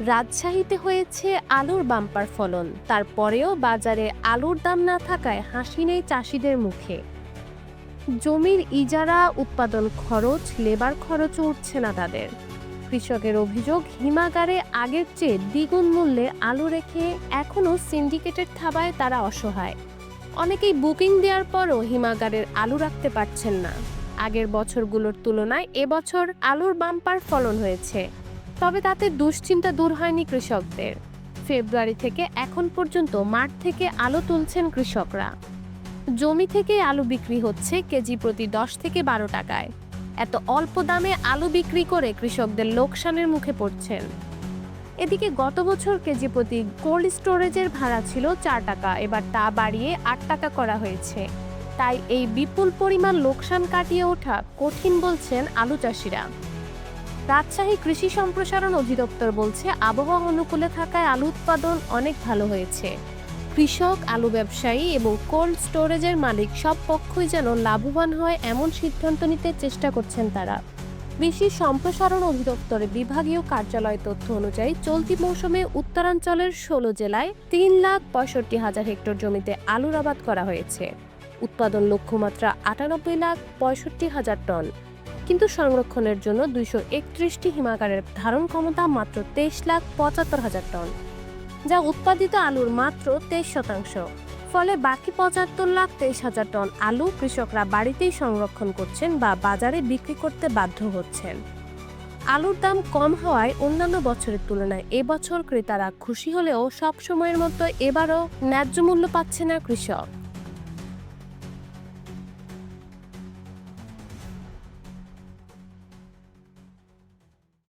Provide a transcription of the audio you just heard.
রাজশাহীতে হয়েছে আলুর বাম্পার ফলন। তারপরেও বাজারে আলুর দাম না থাকায় হাসি নেই চাষিদের মুখে। জমির ইজারা, উৎপাদন খরচ, লেবার খরচও উঠছে না তাদের। কৃষকের অভিযোগ, হিমাগারে আগের চেয়ে দ্বিগুণ মূল্যে আলু রেখে এখনও সিন্ডিকেটের থাবায় তারা অসহায়। অনেকেই বুকিং দেওয়ার পরও হিমাগারের আলু রাখতে পারছেন না। আগের বছরগুলোর তুলনায় এবছর আলুর বাম্পার ফলন হয়েছে। তবে তাতে দুশ্চিন্তা দূর হয়নি কৃষকদের। ফেব্রুয়ারি থেকে এখন পর্যন্ত মাঠ থেকে আলু তুলছেন কৃষকরা। জমি থেকে আলু বিক্রি হচ্ছে কেজি প্রতি দশ থেকে বারো টাকায়। এত অল্প দামে আলু বিক্রি করে কৃষকদের লোকসানের মুখে পড়ছেন। এদিকে গত বছর কেজি প্রতি কোল্ড স্টোরেজের ভাড়া ছিল চার টাকা, এবার তা বাড়িয়ে আট টাকা করা হয়েছে। তাই এই বিপুল পরিমাণ লোকসান কাটিয়ে ওঠা কঠিন বলছেন আলু চাষিরা। রাজশাহী কৃষি সম্প্রসারণ অধিদপ্তর বলছে, আবহাওয়া অনুকূলে থাকায় আলু উৎপাদন অনেক ভালো হয়েছে। কৃষক, আলু ব্যবসায়ী এবং কোল্ড স্টোরেজের মালিক সব পক্ষই যেন লাভবান হয় এমন সিদ্ধান্ত নিতে চেষ্টা করছেন তারা। কৃষি সম্প্রসারণ অধিদপ্তরের বিভাগীয় কার্যালয় তথ্য অনুযায়ী, চলতি মৌসুমে উত্তরাঞ্চলের ষোলো জেলায় তিন লাখ পঁয়ষট্টি হাজার হেক্টর জমিতে আলুর আবাদ করা হয়েছে। উৎপাদন লক্ষ্যমাত্রা আটানব্বই লাখ পঁয়ষট্টি হাজার টন। কিন্তু সংরক্ষণের জন্য দুইশো একত্রিশটি হিমাগারের ধারণ ক্ষমতা মাত্র তেইশ লাখ পঁচাত্তর হাজার টন, যা উৎপাদিত আলুর মাত্র তেইশ শতাংশ। ফলে বাকি পঁচাত্তর লাখ তেইশ হাজার টন আলু কৃষকরা বাড়িতেই সংরক্ষণ করছেন বা বাজারে বিক্রি করতে বাধ্য হচ্ছেন। আলুর দাম কম হওয়ায় অন্যান্য বছরের তুলনায় এবছর ক্রেতারা খুশি হলেও সব সময়ের মতো এবারও ন্যায্য মূল্য পাচ্ছে না কৃষক।